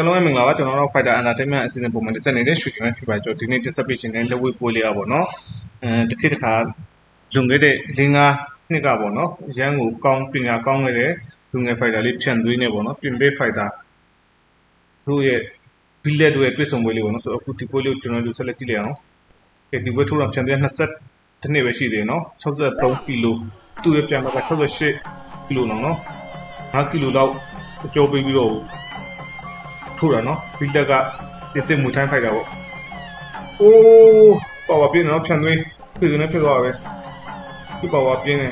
အားလုံးပဲမင်္ဂလာပါကျွန်တော်တို့ Fighter Entertainment အစီအစဉ်ပုံမှန်တစ်ဆက်နေတဲ့ရွှေချင်းပဲဖြစ်ပါကျွန်တော်ဒီနေ့တက်ဆက်ပေးခြင်းနဲ့လက်ဝဲပွဲလေးอ่ะပေါ့เนาะအဲတစ်ခေတ်တစ်ခါလွန်ခဲ့တဲ့၄၅နှစ်ကပေါ့เนาะရန်ကိုကောင်းပညာကောင်းခဲ့တဲ့လူငယ် Fighter လေးဖြန့်သွင်းနေပေါ့เนาะပြင်ပေး Fighter တို့ရဲ့ဘီလက်တို့ရဲ့တွေ့ဆုံပွဲလေးပေါ့เนาะဆိုတော့အခုဒီပွဲလေးကိုကျွန်တော်တို့ဆက်လက်ကြည့်လိုက်အောင်ကဲဒီပွဲထိုးတော့ဖြန့်သွင်း20တနေ့ပဲရှိသေးတယ်เนาะ63ကီလိုသူ့ရဲ့ပြန်တော့68ကီလိုနော်เนาะ5ကီလိုလောက်အကျိုးပေးပြီးတော့ ထိုးတာနော်ဘီလက်ကတစ်တစ်မူထိုင်းဖိုက်တာပေါ့အိုးပါဝါပြင်းနော်ဖြန်သွင်းပြည်နေဖြစ်သွားပဲဒီပါဝါပြင်းနေ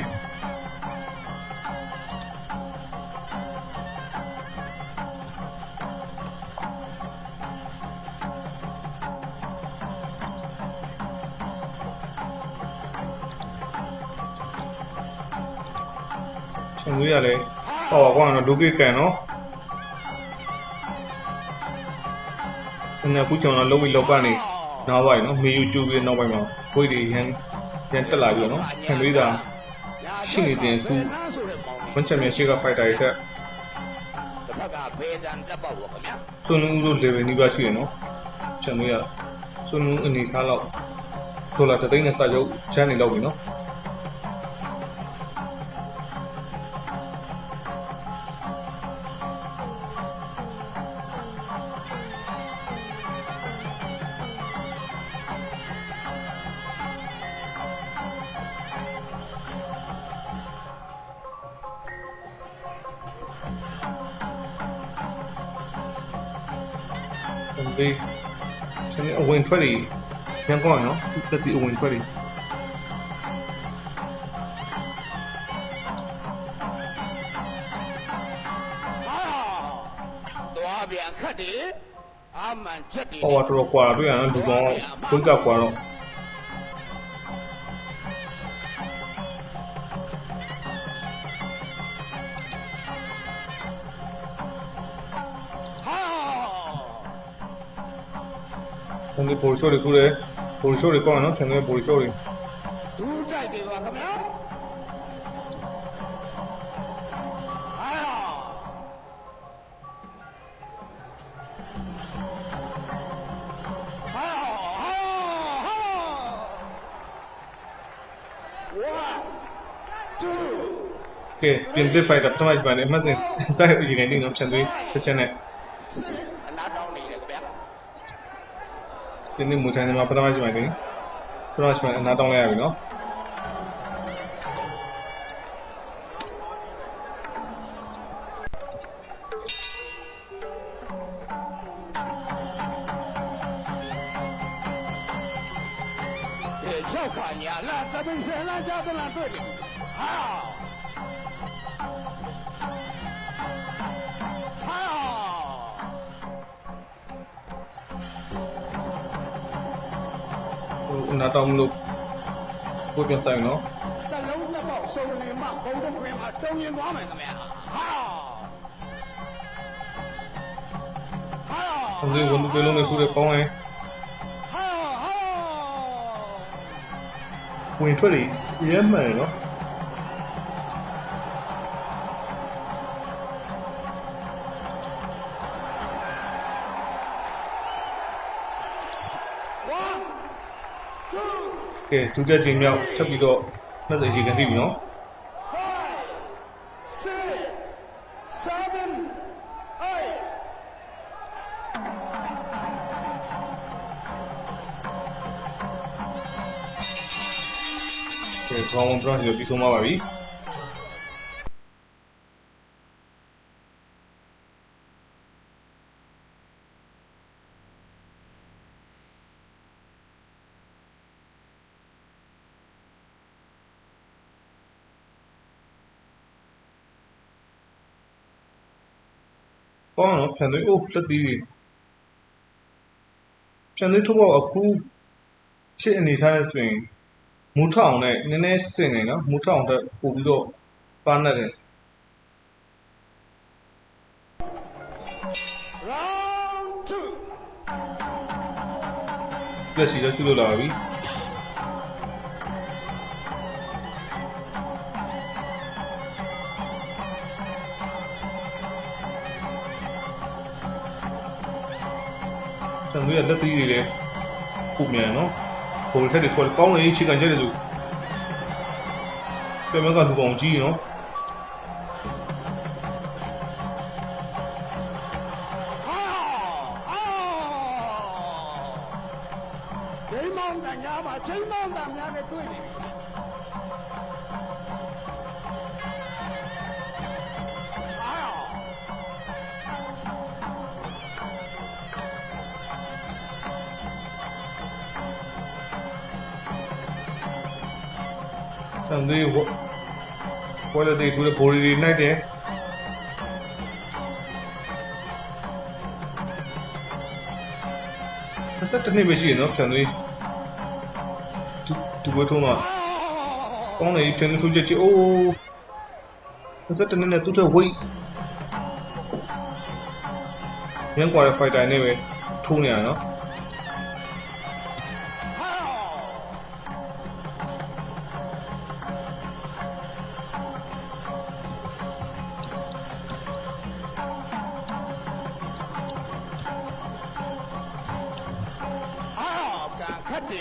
ဖြန်သွင်းရလဲပါဝါကောင်းတော့ဒုကိကန်နော် ငါကူးချောင်းတော့လုံးဝလောက်ကနေနောက်ပိုင်းနော်မေယူကျူပြီးနောက်ပိုင်းမှာဘွေးတွေရန်ရန်တက်လာပြီးတော့နော်ခံလေးတာရှိနေတဲ့ခုဝန်ချင်မြန်ရှိကဖိုက်တာရဲ့ထက်တစ်ဖက်ကဘေးဒန်တက်ပေါ့ဗောခင်ဗျာစွန်းဦးတို့ level နီးပါးရှိရနော်ချန်လို့ရစွန်းဦးအနေထားလောက်ဒေါ်လာတစ်သိန်းနဲ့စာချုပ်ချမ်းနေလောက်ပြီနော် ဒီဆင်းအဝင်ထွက်တွေရန်ကောင်းရနော်တက်တီအဝင်ထွက်တွေဟာသွားပြန်ခတ်တယ်အာမန်ချက်တယ်ဟောတော်တော်ကွာတွေ့ရနော်လူကောင်ဘုန်းကကွာတော့ ဆင်းဒီပိုလ်ရှိုးတွေဆိုတယ်ပိုလ်ရှိုးတွေကောင်းရနော်ဆင်းဒီပိုလ်ရှိုးတွေဒူးတိုက်တယ်ပါခင်ဗျာဟာဟာဟာဟာဝါ ဒီနေ့မူထိုင်နေမှာပထမပိုင်းနေပထမပိုင်းအနာတောင်းလိုက်ရပြီနော် 这小看呀，那咱们是那家的那对的，好，好， con đã trong lúc, Phút bên sang nó. Không gì vẫn cái lúc này xuống được không này. Quỳnh thoát đi Yếm này nó. One က်တွေရဲမှန်နော်我，ကဲဒုတိယကြိမ်မြောက်ထပ်ပြီးတော့မှတ်စရေကန်သိပြီနော် five, six, seven, eight. ကဲခေါင်းဘရော့ပြီးဆုံးသွားပါပြီ ကောင်းတော့ဖြန်သွေးအိုးလက်သေးတွေဖြန်သွေးထုတ်ဖို့အခုဖြစ်အနေထားနဲ့ဆိုရင်မူထောင်နဲ့နည်းနည်းစင်နေနော်မူထောင်တဲ့ပို့ပြီးတော့ပါနေတယ် Round two. လက်စီလည်းရှိလို့လာပြီ န်သွေးကလက်သီးတွေလည်းပုံမြန်နော်ဘိုလ်ထက်တွေချော်ကောင်းလေချိကန်ချက်တွေလို့ပြန်မကလူကောင်ကြီးနော် ဆန်သွေးဝဝဲလက်တွေထိုးတဲ့ဘိုလ်တွေနိုင်တယ်ဆက်ဆက်တစ်နှစ်ပဲရှိရနော်ဖြန်သွေးဒီဒီဘွေးထုံးတော့ကောင်းတယ်ဖြန်ထိုးချက်ကြီးအိုးဆက်တစ်နှစ်နဲ့သူ့ထက်ဝိတ်ရန်ကွာတဲ့ fighter နဲ့ပဲထိုးနေရနော်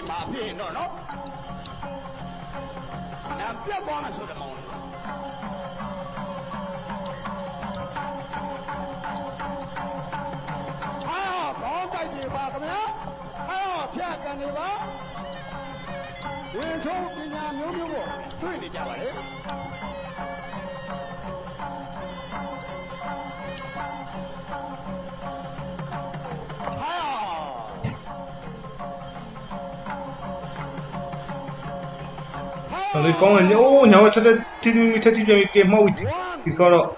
မှာဖြစ်ရင်တော့နော်နာပြတ်သွားမှဆိုတယ်မောင်လေးအာဘောင်းတိုက်တယ်ပါခင်ဗျာအာဖျက်ကန်နေပါဒီထုံးပညာမျိုးမျိုးကိုတွေ့နေကြပါလေ လေကောင်းတယ်အိုးညာဘက်ချက်တက်တီတီမီချက်တီပြန်ပြီးကေမှောက်ပြီးဒီကတော့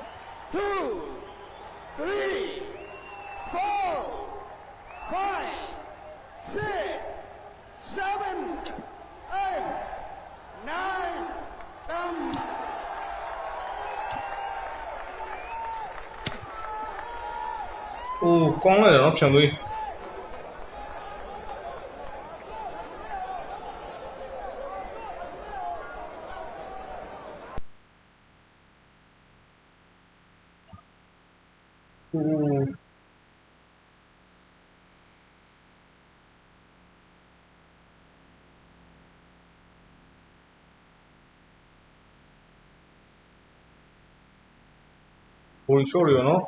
오, 꽝나잖아, 피아노이. ဘိုးရှော့ရနော်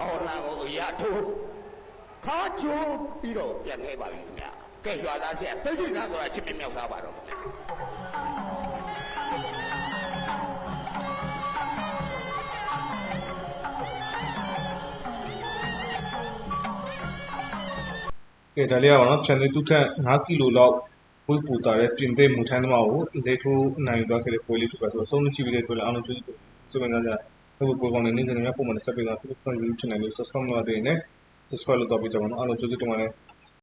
အော်လာကိုရထိုးခါချိုးပြီးတော့ပြန်ခဲ့ပါပြီခင်ဗျာကဲရွာသားဆက်ပြည့်စုံသားဆိုတာချစ်မြတ်မြောက်သားပါတော့ခင်ဗျာ ကဲဒါလေးကပါနော်ဖြန်သွေးသူ့ထက်5ကီလိုလောက်ဝိတ်ပူတာတဲ့ပြင်သစ်မူထမ်းသမားကိုလေထိုးနိုင်သွားခဲ့တဲ့ပွဲလေးထုတ်ပါဆိုတော့ဆုံးလို့ရှိပြီးတဲ့အတွက်လည်းအားလုံးကျေးဇူးတင်စုံစမ်းကြဟုတ်ကိုကောင်းတဲ့နေ့စဉ်များပုံမှန်ဆက်ပေးတာ Facebook YouTube channel လေး subscribe လုပ်ရတဲ့နဲ့ subscribe လုပ်တော့ပြကြပါနော်အားလုံးကျေးဇူးတင်ပါတယ်